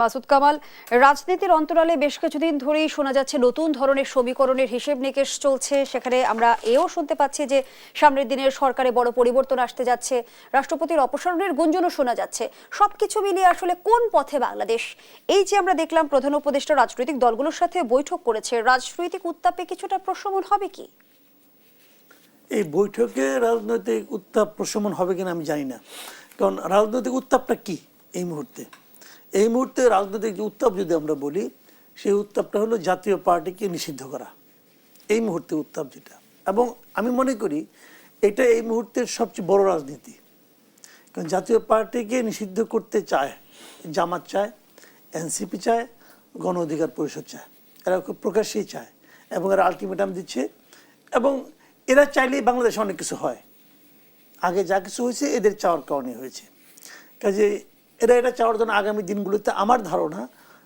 মাসুদ কামাল, রাজনীতির অন্তরালে বেশ কিছুদিন ধরেই শোনা যাচ্ছে নতুন ধরনের সমীকরণের হিসেব নিকেশ চলছে। সেখানে আমরা এও শুনতে পাচ্ছি যে সামনের দিনের সরকারে বড় পরিবর্তন আসতে যাচ্ছে, রাষ্ট্রপতির অপসারণের গুঞ্জনও শোনা যাচ্ছে। সবকিছু মিলিয়ে আসলে কোন পথে বাংলাদেশ? এই যে আমরা দেখলাম, প্রধান উপদেষ্টা রাজনৈতিক দলগুলোর সাথে বৈঠক করেছে। রাজনৈতিক উত্তাপে কিছুটা প্রশমন হবে কি? এই বৈঠকে রাজনৈতিক উত্তাপ প্রশমন হবে কিনা আমি জানি না। কারণ রাজনৈতিক উত্তাপটা কি এই মুহূর্তে? এই মুহূর্তে রাজনৈতিক যে উত্তাপ যদি আমরা বলি, সেই উত্তাপটা হলো জাতীয় পার্টিকে নিষিদ্ধ করা। এই মুহূর্তে উত্তাপ যেটা। এবং আমি মনে করি এটা এই মুহূর্তের সবচেয়ে বড় রাজনীতি। কারণ জাতীয় পার্টিকে নিষিদ্ধ করতে চায়, জামাত চায়, এনসিপি চায়, গণ অধিকার পরিষদ চায়। এরা প্রকাশ্যেই চায় এবং এরা আলটিমেটাম দিচ্ছে এবং এরা চাইলেই বাংলাদেশে অনেক কিছু হয়। আগে যা কিছু হয়েছে এদের চাওয়ার কারণে হয়েছে। কাজে এরা এটা চাওয়ার জন্য আগামী দিনগুলোতে আমার ধারণা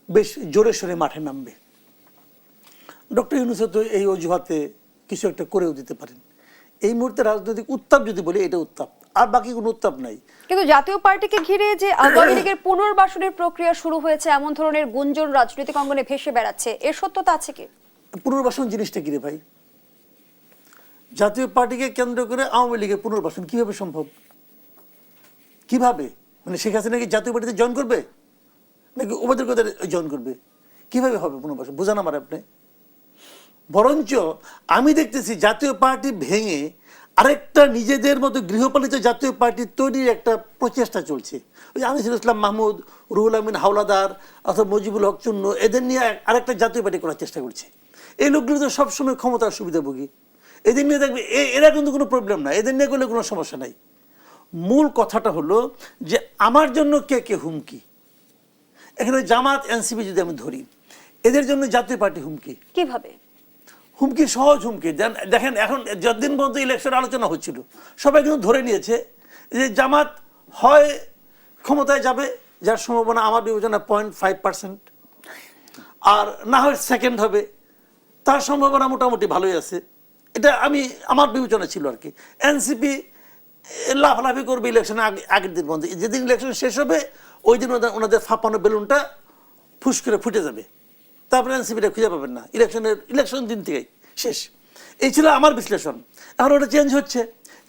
বেশ জোরে সোরে মাঠে নামবে। ডক্টর ইউনুস তো এই অজুহাতে কিছু একটা করেও দিতে পারেন। এই মুহূর্তে রাজনৈতিক উত্তাপ যদি বলি এটা উত্তাপ। আর বাকি কোনো উত্তাপ নাই। কিন্তু জাতীয় পার্টিকে ঘিরে যে আওয়ামী লীগের পুনর্বাসনের প্রক্রিয়া শুরু হয়েছে এমন ধরনের গুঞ্জন রাজনৈতিক অঙ্গনে ভেসে বেড়াচ্ছে। এর সত্যতা আছে কি? পুনর্বাসন জিনিসটা কি রে ভাই? জাতীয় পার্টিকে কেন্দ্র করে আওয়ামী লীগের পুনর্বাসন কীভাবে সম্ভব? কীভাবে? মানে শেখ হাসিনা কি জাতীয় পার্টিতে জয়েন করবে? নাকি ওবাদের কথা জয়েন করবে? কীভাবে হবে পুনর্বাসন? বোঝান আমার আপনি। বরঞ্চ আমি দেখতেছি জাতীয় পার্টি ভেঙে আরেকটা নিজেদের মতো গৃহপালিত জাতীয় পার্টি তৈরির একটা প্রচেষ্টা চলছে। ওই আনিসুল ইসলাম মাহমুদ, রুহুল আমিন হাওলাদার, অথবা মজিবুল হক চূন্য এদের নিয়ে আরেকটা জাতীয় পার্টি করার চেষ্টা করছে। এই লোকগুলো তো সবসময় ক্ষমতার সুবিধাভোগী। এদের নিয়ে দেখবে এরা কিন্তু কোনো প্রবলেম না। এদের নিয়ে করলে কোনো সমস্যা নাই। মূল কথাটা হলো যে আমার জন্য কে কে হুমকি? এখানে জামাত এনসিপি যদি আমি ধরি এদের জন্য জাতীয় পার্টি হুমকি। কীভাবে? হুমকি সহজ হুমকি। দেখেন এখন যতদিন পর্যন্ত ইলেকশন আলোচনা হচ্ছিল সবাই কিন্তু ধরে নিয়েছে যে জামাত হয় ক্ষমতায় যাবে যার সম্ভাবনা আমার বিবেচনা পয়েন্ট ফাইভ পার্সেন্ট আর না হয় সেকেন্ড হবে তার সম্ভাবনা মোটামুটি ভালোই আছে। এটা আমি আমার বিবেচনা ছিল আর কি। এনসিপি লাফালাফি করবে ইলেকশনের আগে আগের দিন পর্যন্ত। যেদিন ইলেকশন শেষ হবে, ওই দিন ওনাদের ফাঁপানো বেলুনটা ফুস করে ফুটে যাবে। তারপরে এনসিপিটা খুঁজে পাবেন না। ইলেকশনের ইলেকশন দিন থেকেই শেষ। এই ছিল আমার বিশ্লেষণ। এখন ওটা চেঞ্জ হচ্ছে।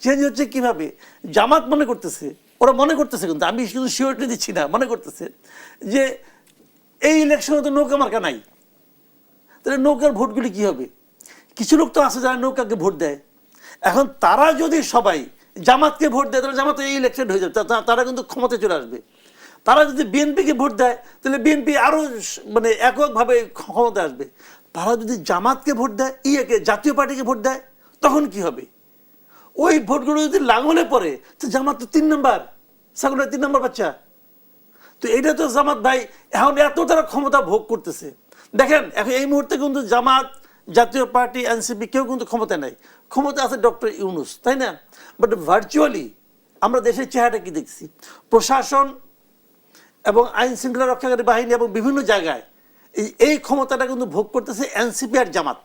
চেঞ্জ হচ্ছে কীভাবে? জামাত মনে করতেছে, ওরা মনে করতেছে কিন্তু, আমি শুধু শিওরিটি দিচ্ছি না, মনে করতেছে যে এই ইলেকশনে তো নৌকা মার্কা নাই। তাহলে নৌকার ভোটগুলি কি হবে? কিছু লোক তো আছে যারা নৌকাকে ভোট দেয়। এখন তারা যদি সবাই জামাতকে ভোট দেয়, তাহলে জামাত ইলেকশন হয়ে যাবে। তারা কিন্তু ক্ষমতায় চলে আসবে। তারা যদি বিএনপিকে ভোট দেয়, তাহলে বিএনপি আরও মানে এককভাবে ক্ষমতায় আসবে। তারা যদি জামাতকে ভোট দেয়, ইয়েকে, জাতীয় পার্টিকে ভোট দেয়, তখন কি হবে? ওই ভোটগুলো যদি লাঙলে পড়ে, তো জামাত তো তিন নম্বর। সাগরের তিন নম্বর বাচ্চা। তো এটা তো জামাত ভাই, এখন এত তারা ক্ষমতা ভোগ করতেছে। দেখেন, এখন এই মুহূর্তে কিন্তু জামাত জাতীয় পার্টি এনসিপি কেউ কিন্তু ক্ষমতা নাই। ক্ষমতা আছে ডক্টর ইউনুস তাই না? বাট ভার্চুয়ালি আমরা দেশের চেহারাটা কি দেখছি? প্রশাসন এবং আইন শৃঙ্খলা রক্ষাকারী বাহিনী এবং বিভিন্ন জায়গায় এই ক্ষমতাটা কিন্তু ভোগ করতেছে এনসিপি আর জামাত।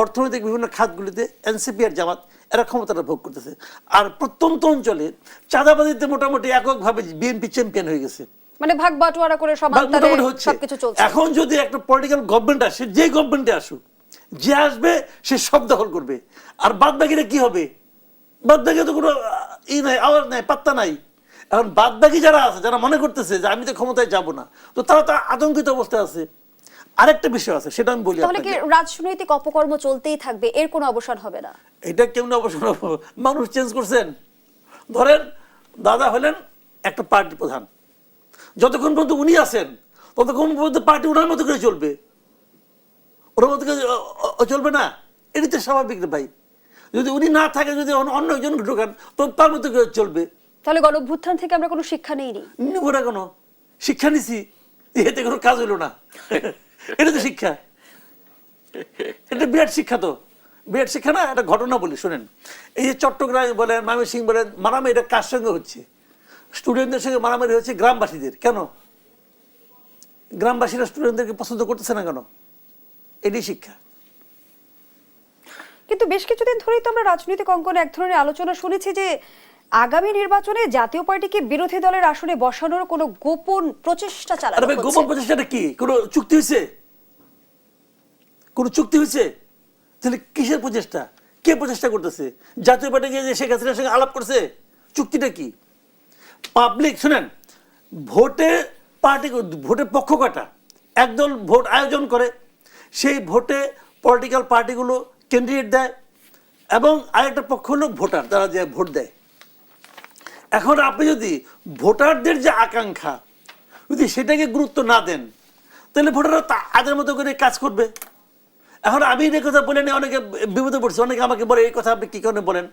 অর্থনৈতিক বিভিন্ন খাতগুলিতে এনসিপি আর জামাত এরা ক্ষমতাটা ভোগ করতেছে। আর প্রত্যন্ত অঞ্চলে চাঁদাবাদিতে মোটামুটি এককভাবে বিএনপি চ্যাম্পিয়ন হয়ে গেছে। মানে ভাগ বাটোয়ারা করে বা সমান্তরালে মোটামুটি হচ্ছে। এখন যদি একটা পলিটিক্যাল গভর্নমেন্ট আসে যে গভর্নমেন্টে আসুক যে আসবে সে সব দখল করবে। আর বাদ বাকিরা কি হবে? বাদ বাকি তো কোনো ই নাই আওয়াজ নাই পাত্তা নাই। এখন বাদ বাকি যারা আছে যারা মনে করতেছে যে আমি তো ক্ষমতায় যাব না তো তারা তো আতঙ্কিত অবস্থায় আছে। আরেকটা বিষয় আছে সেটা আমি বলি তাহলে কি। রাজনৈতিক অপকর্ম চলতেই থাকবে এর কোনো অবসান হবে না? এটা কেমন অবসর হব? মানুষ চেঞ্জ করছেন। ধরেন দাদা হলেন একটা পার্টি প্রধান। যতক্ষণ পর্যন্ত উনি আছেন ততক্ষণ পর্যন্ত পার্টি ওনার মতো করে চলবে। অ- চলবে না। এটাই তো স্বাভাবিক ভাই। যদি উনি না থাকে যদি অন্য একজন ঢোকান তো তার মতো চলবে। তাহলে গণভ্যুত্থান থেকে আমরা কোনো শিক্ষা নেইনি? নিব না কোনো। শিক্ষা নিছি এতে কোনো কাজ হলো না। এটা তো শিক্ষা। এটা বিরাট শিক্ষা তো। বিরাট শিক্ষা না একটা ঘটনা বলি শোনেন। এই যে চট্টগ্রাম বলেন ময়মনসিংহ বলেন মারামারি এটা কার সঙ্গে হচ্ছে? স্টুডেন্টদের সঙ্গে মারামারি হচ্ছে গ্রামবাসীদের। কেন? গ্রামবাসীরা স্টুডেন্টদেরকে পছন্দ করতেছে না কেন? এটাই শিক্ষা। কিন্তু বেশ কিছুদিন ধরেই তো আমরা রাজনৈতিক অঙ্গনে এক ধরনের আলোচনা শুনেছি যে আগামী নির্বাচনে জাতীয় পার্টিকে বিরোধী দলের আসনে বসানোর কোনো গোপন প্রচেষ্টা চালানো ভাই গোপন হচ্ছে প্রচেষ্টাটা কি? কোনো চুক্তি হয়েছে? কোনো চুক্তি হয়েছে? তাহলে কিসের প্রচেষ্টা? কে প্রচেষ্টা করতেছে? জাতীয় পার্টি গিয়ে যে শেখ হাসিনার সঙ্গে আলাপ করছে চুক্তিটা কি? পাবলিক শুনেন ভোটে পার্টি ভোটের পক্ষ কাটা একদল ভোট আয়োজন করে সেই ভোটে পলিটিক্যাল পার্টিগুলো ক্যান্ডিডেট দেয় এবং আরেকটা পক্ষ হলো ভোটার, তারা যে ভোট দেয়। এখন আপনি যদি ভোটারদের যে আকাঙ্ক্ষা, যদি সেটাকে গুরুত্ব না দেন, তাহলে ভোটাররা আগের মতো করে কাজ করবে। এখন আমি এই কথা বলে নিয়ে অনেকে বিপদে পড়ছি, অনেকে আমাকে বলে, এই কথা আপনি কী কারণে বলেন?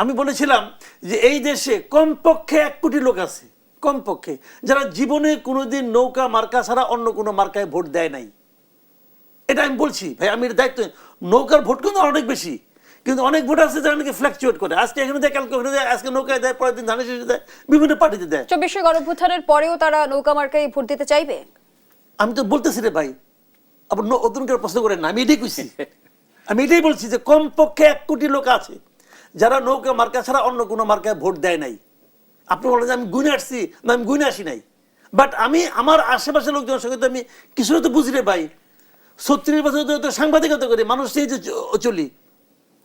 আমি বলেছিলাম যে এই দেশে কমপক্ষে এক কোটি লোক আছে, কমপক্ষে, যারা জীবনে কোনোদিন নৌকা, মার্কা ছাড়া অন্য কোনো মার্কায় ভোট দেয় নাই। এটা আমি বলছি ভাই আমি এর দায়িত্ব নৌকার ভোট কিন্তু অনেক বেশি। কিন্তু অনেক ভোট আছে যারা নাকি ফ্ল্যাকচুয়েট করে। আজকে এখানে দেয় কালকে ওখানে দেয় আজকে নৌকায় দেয় পরের দিন ধানের শেষে দেয় বিভিন্ন পার্টিতে দেয়। চব্বিশে গণভ্যুত্থানের পরেও তারা নৌকা মার্কায় ভোট দিতে চাইবে? আমি তো বলতেছি রে ভাই আবার ন- নতুন করে প্রশ্ন করেন না আমি এটাই কইছি। আমি এটাই বলছি যে কমপক্ষে এক কোটি লোক আছে যারা নৌকা মার্কা ছাড়া অন্য কোনো মার্কায় ভোট দেয় নাই। আপনি বলেন যে আমি গুনে আসছি না আমি গুনে আসি নাই। বাট আমি আমার আশেপাশের লোকজনের সঙ্গে তো আমি কিছু তো বুঝি রে ভাই ছত্রিশ বছর ধরে তো সাংবাদিকতা করি, মানুষ সেই যে চলি।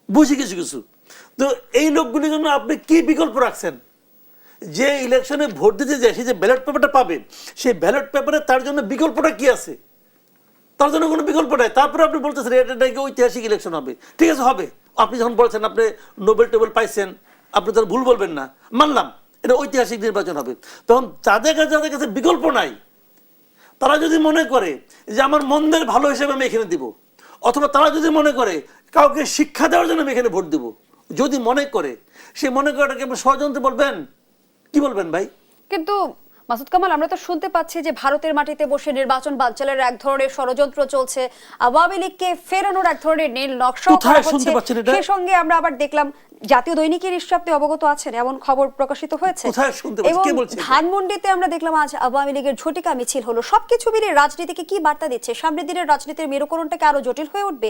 বুঝি কিছু কিছু। তো এই লোকগুলির জন্য আপনি কি বিকল্প রাখছেন? যে ইলেকশনে ভোট দিতে যায়, সে যে ব্যালট পেপারটা পাবে, সেই ব্যালট পেপারে তার জন্য বিকল্পটা কি আছে? তার জন্য কোনো বিকল্প নাই। তারপরে আপনি বলতেছেন, এটা নাকি ঐতিহাসিক ইলেকশন হবে। ঠিক আছে, হবে। আপনি যখন বলছেন, আপনি নোবেল টেবল পাইছেন, আপনি তার ভুল বলবেন না। মানলাম, এটা ঐতিহাসিক নির্বাচন হবে। তখন তাদের কাছে যাদের কাছে বিকল্প নাই। তারা যদি মনে করে যে আমার মন্দের ভালো হিসেবে আমি এখানে দিব, অথবা তারা যদি মনে করে কাউকে শিক্ষা দেওয়ার জন্য আমি এখানে ভোট দিব, যদি মনে করে, সে মনে করে এটাকে আপনি ষড়যন্ত্র বলবেন? কি বলবেন ভাই? কিন্তু মাসুদ কামাল আমরা তো শুনতে পাচ্ছি যে ভারতের মাটিতে বসে নির্বাচন বানচালের এক ধরনের ষড়যন্ত্র চলছে আওয়ামী লীগকে ফেরানোর এক ধরনের নীল শুনতে হচ্ছে পাচ্ছেন এটা? সেই সঙ্গে আমরা আবার দেখলাম জাতীয় দৈনিকের নিশ্চয় আপনি অবগত আছেন এমন খবর প্রকাশিত হয়েছে? এবং? ধানমন্ডিতে আমরা দেখলাম আজ আওয়ামী লীগের ঝটিকা মিছিল হলো সবকিছু মিলিয়ে রাজনীতিকে কি বার্তা দিচ্ছে সামনের দিনের রাজনীতির মেরুকরণটাকে আরও জটিল হয়ে উঠবে